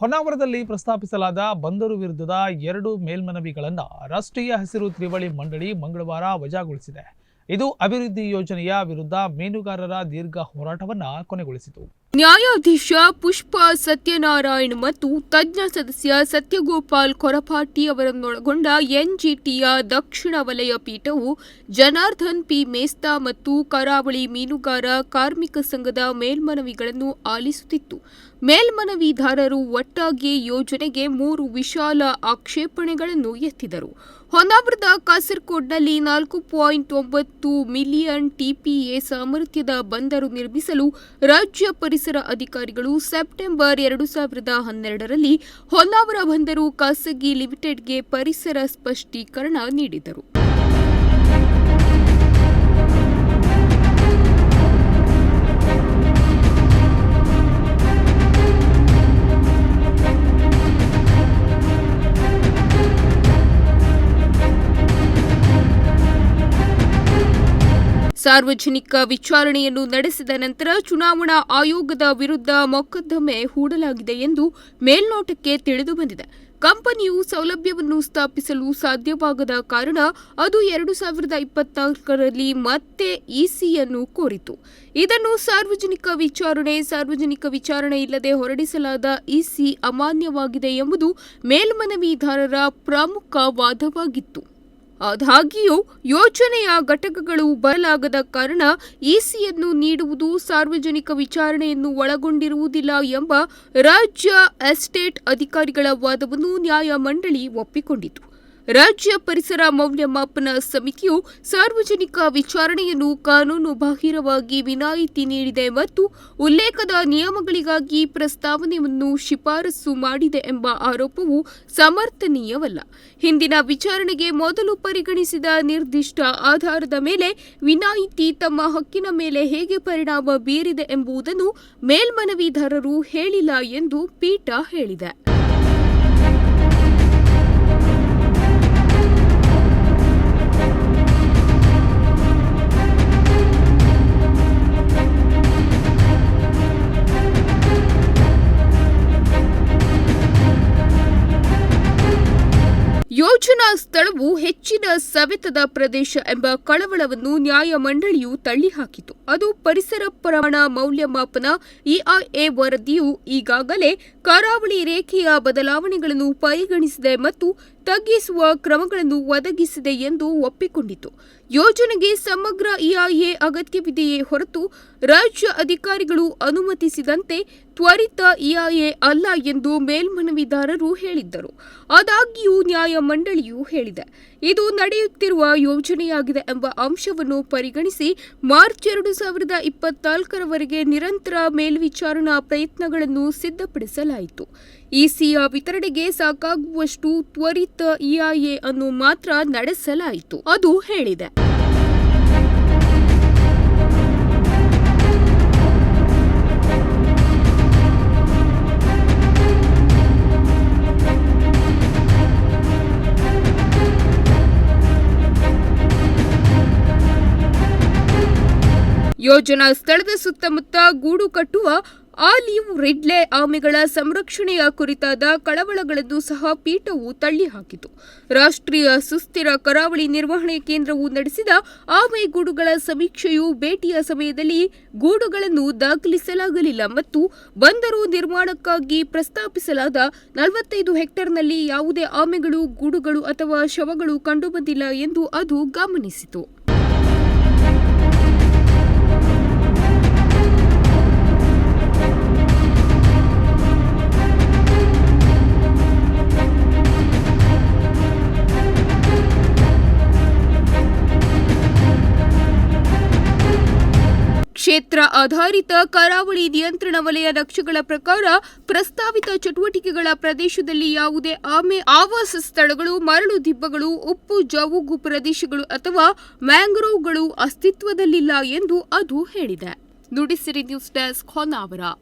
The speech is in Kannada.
ಹೊನ್ನಾವರದಲ್ಲಿ ಪ್ರಸ್ತಾಪಿಸಲಾದ ಬಂದರು ವಿರುದ್ಧದ ಎರಡು ಮೇಲ್ಮನವಿಗಳನ್ನು ರಾಷ್ಟ್ರೀಯ ಹಸಿರು ತ್ರಿವಳಿ ಮಂಡಳಿ ಮಂಗಳವಾರ ವಜಾಗೊಳಿಸಿದೆ. ಇದು ಅಭಿವೃದ್ಧಿ ಯೋಜನೆಯ ವಿರುದ್ಧ ಮೀನುಗಾರರ ದೀರ್ಘ ಹೋರಾಟವನ್ನು ಕೊನೆಗೊಳಿಸಿತು. ನ್ಯಾಯಾಧೀಶ ಪುಷ್ಪ ಸತ್ಯನಾರಾಯಣ್ ಮತ್ತು ತಜ್ಞ ಸದಸ್ಯ ಸತ್ಯಗೋಪಾಲ್ ಕೊರಪಾಟಿ ಅವರನ್ನೊಳಗೊಂಡ ಎನ್ಜಿಟಿಯ ದಕ್ಷಿಣ ವಲಯ ಪೀಠವು ಜನಾರ್ದನ್ ಪಿ. ಮೇಸ್ತಾ ಮತ್ತು ಕರಾವಳಿ ಮೀನುಗಾರ ಕಾರ್ಮಿಕ ಸಂಘದ ಮೇಲ್ಮನವಿಗಳನ್ನು ಆಲಿಸುತ್ತಿತ್ತು. ಮೇಲ್ಮನವಿದಾರರು ಒಟ್ಟಾಗಿ ಯೋಜನೆಗೆ ಮೂರು ವಿಶಾಲ ಆಕ್ಷೇಪಣೆಗಳನ್ನು ಎತ್ತಿದರು. ಹೊನ್ನಾವರದ ಕಾಸರಕೋಡ್ನಲ್ಲಿ ನಾಲ್ಕು ಪಾಯಿಂಟ್ ಒಂಬತ್ತು ಮಿಲಿಯನ್ ಟಿಪಿಎ ಸಾಮರ್ಥ್ಯದ ಬಂದರು ನಿರ್ಮಿಸಲು ರಾಜ್ಯ ಪರಿಸರ ಅಧಿಕಾರಿಗಳು ಸೆಪ್ಟೆಂಬರ್ ಎರಡು ಸಾವಿರದ ಹನ್ನೆರಡರಲ್ಲಿ ಹೊನ್ನಾವರ ಬಂದರು ಖಾಸಗಿ ಲಿಮಿಟೆಡ್ಗೆ ಪರಿಸರ ಸ್ಪಷ್ಟೀಕರಣ ನೀಡಿದರು. ಸಾರ್ವಜನಿಕ ವಿಚಾರಣೆಯನ್ನು ನಡೆಸಿದ ನಂತರ ಚುನಾವಣಾ ಆಯೋಗದ ವಿರುದ್ಧ ಮೊಕದ್ದಮೆ ಹೂಡಲಾಗಿದೆ ಎಂದು ಮೇಲ್ನೋಟಕ್ಕೆ ತಿಳಿದುಬಂದಿದೆ ಕಂಪನಿಯು ಸೌಲಭ್ಯವನ್ನು ಸ್ಥಾಪಿಸಲು ಸಾಧ್ಯವಾಗದ ಕಾರಣ ಅದು ಎರಡು ಸಾವಿರದ ಇಪ್ಪತ್ನಾಲ್ಕರಲ್ಲಿ ಮತ್ತೆ ಇಸಿಯನ್ನು ಕೋರಿತು ಇದನ್ನು ಸಾರ್ವಜನಿಕ ವಿಚಾರಣೆ ಸಾರ್ವಜನಿಕ ವಿಚಾರಣೆ ಇಲ್ಲದೆ ಹೊರಡಿಸಲಾದ ಇಸಿ ಅಮಾನ್ಯವಾಗಿದೆ ಎಂಬುದು ಮೇಲ್ಮನವಿದಾರರ ಪ್ರಮುಖ ವಾದವಾಗಿತ್ತು. ಆದಾಗ್ಯೂ ಯೋಜನೆಯ ಘಟಕಗಳು ಬರಲಾಗದ ಕಾರಣ ಇಸಿಯನ್ನು ನೀಡುವುದು ಸಾರ್ವಜನಿಕ ವಿಚಾರಣೆಯನ್ನು ಒಳಗೊಂಡಿರುವುದಿಲ್ಲ ಎಂಬ ರಾಜ್ಯ ಎಸ್ಟೇಟ್ ಅಧಿಕಾರಿಗಳ ವಾದವನ್ನು ನ್ಯಾಯಮಂಡಳಿ ಒಪ್ಪಿಕೊಂಡಿತು. ರಾಜ್ಯ ಪರಿಸರ ಮೌಲ್ಯಮಾಪನ ಸಮಿತಿಯು ಸಾರ್ವಜನಿಕ ವಿಚಾರಣೆಯನ್ನು ಕಾನೂನು ಬಾಹಿರವಾಗಿ ವಿನಾಯಿತಿ ನೀಡಿದೆ ಮತ್ತು ಉಲ್ಲೇಖದ ನಿಯಮಗಳಿಗಾಗಿ ಪ್ರಸ್ತಾವನೆಯನ್ನು ಶಿಫಾರಸು ಮಾಡಿದೆ ಎಂಬ ಆರೋಪವು ಸಮರ್ಥನೀಯವಲ್ಲ. ಹಿಂದಿನ ವಿಚಾರಣೆಗೆ ಮೊದಲು ಪರಿಗಣಿಸಿದ ನಿರ್ದಿಷ್ಟ ಆಧಾರದ ಮೇಲೆ ವಿನಾಯಿತಿ ತಮ್ಮ ಹಕ್ಕಿನ ಮೇಲೆ ಹೇಗೆ ಪರಿಣಾಮ ಬೀರಿದೆ ಎಂಬುದನ್ನು ಮೇಲ್ಮನವಿದಾರರು ಹೇಳಿಲ್ಲ ಎಂದು ಪೀಠ ಹೇಳಿದೆ. ಯೋಜನಾ ಸ್ಥಳವು ಹೆಚ್ಚಿನ ಸವೆತದ ಪ್ರದೇಶ ಎಂಬ ಕಳವಳವನ್ನು ನ್ಯಾಯಮಂಡಳಿಯು ತಳ್ಳಿಹಾಕಿತು. ಅದು ಪರಿಸರ ಪ್ರಮಾಣ ಮೌಲ್ಯಮಾಪನ ಇಐಎ ವರದಿಯು ಈಗಾಗಲೇ ಕರಾವಳಿ ರೇಖೆಯ ಬದಲಾವಣೆಗಳನ್ನು ಪರಿಗಣಿಸಿದೆ ಮತ್ತು ತಗ್ಗಿಸುವ ಕ್ರಮಗಳನ್ನು ಒದಗಿಸಿದೆ ಎಂದು ಒಪ್ಪಿಕೊಂಡಿತು. ಯೋಜನೆಗೆ ಸಮಗ್ರ ಇಐಎ ಅಗತ್ಯವಿದೆಯೇ ಹೊರತು ರಾಜ್ಯ ಅಧಿಕಾರಿಗಳು ಅನುಮತಿಸಿದಂತೆ ತ್ವರಿತ ಇಐಎ ಅಲ್ಲ ಎಂದು ಮೇಲ್ಮನವಿದಾರರು ಹೇಳಿದ್ದರು. ಆದಾಗ್ಯೂ ನ್ಯಾಯಮಂಡಳಿಯು ಹೇಳಿದೆ. ಇದು ನಡೆಯುತ್ತಿರುವ ಯೋಜನೆಯಾಗಿದೆ ಎಂಬ ಅಂಶವನ್ನು ಪರಿಗಣಿಸಿ ಮಾರ್ಚ್ ಎರಡು ಸಾವಿರದ ಇಪ್ಪತ್ನಾಲ್ಕರವರೆಗೆ ನಿರಂತರ ಮೇಲ್ವಿಚಾರಣಾ ಪ್ರಯತ್ನಗಳನ್ನು ಸಿದ್ಧಪಡಿಸಲಾಯಿತು. ಇಸಿಯ ವಿತರಣೆಗೆ ಸಾಕಾಗುವಷ್ಟು ತ್ವರಿತ ಇಐಎ ಅನ್ನು ಮಾತ್ರ ನಡೆಸಲಾಯಿತು ಅದು ಹೇಳಿದೆ. ಯೋಜನಾ ಸ್ಥಳದ ಸುತ್ತಮುತ್ತ ಗೂಡು ಕಟ್ಟುವ ಆಲಿವ್ ರಿಡ್ಲೆ ಆಮೆಗಳ ಸಂರಕ್ಷಣೆಯ ಕುರಿತಾದ ಕಳವಳಗಳನ್ನು ಸಹ ಪೀಠವು ತಳ್ಳಿಹಾಕಿತು. ರಾಷ್ಟ್ರೀಯ ಸುಸ್ಥಿರ ಕರಾವಳಿ ನಿರ್ವಹಣೆ ಕೇಂದ್ರವು ನಡೆಸಿದ ಆಮೆ ಗೂಡುಗಳ ಸಮೀಕ್ಷೆಯು ಭೇಟಿಯ ಸಮಯದಲ್ಲಿ ಗೂಡುಗಳನ್ನು ದಾಖಲಿಸಲಾಗಲಿಲ್ಲ ಮತ್ತು ಬಂದರು ನಿರ್ಮಾಣಕ್ಕಾಗಿ ಪ್ರಸ್ತಾಪಿಸಲಾದ ನಲವತ್ತೈದು ಹೆಕ್ಟೇರ್ನಲ್ಲಿ ಯಾವುದೇ ಆಮೆಗಳು, ಗೂಡುಗಳು ಅಥವಾ ಶವಗಳು ಕಂಡುಬಂದಿಲ್ಲ ಎಂದು ಅದು ಗಮನಿಸಿತು. ಕ್ಷೇತ್ರ ಆಧಾರಿತ ಕರಾವಳಿ ನಿಯಂತ್ರಣ ವಲಯ ನಕ್ಷೆಗಳ ಪ್ರಕಾರ ಪ್ರಸ್ತಾವಿತ ಚಟುವಟಿಕೆಗಳ ಪ್ರದೇಶದಲ್ಲಿ ಯಾವುದೇ ಆಮೆ ಆವಾಸ ಸ್ಥಳಗಳು, ಮರಳು ದಿಬ್ಬಗಳು, ಉಪ್ಪು ಜವುಗು ಪ್ರದೇಶಗಳು ಅಥವಾ ಮ್ಯಾಂಗ್ರೋವ್ಗಳು ಅಸ್ತಿತ್ವದಲ್ಲಿಲ್ಲ ಎಂದು ಅದು ಹೇಳಿದೆ. Nudisiri news desk Honnavara.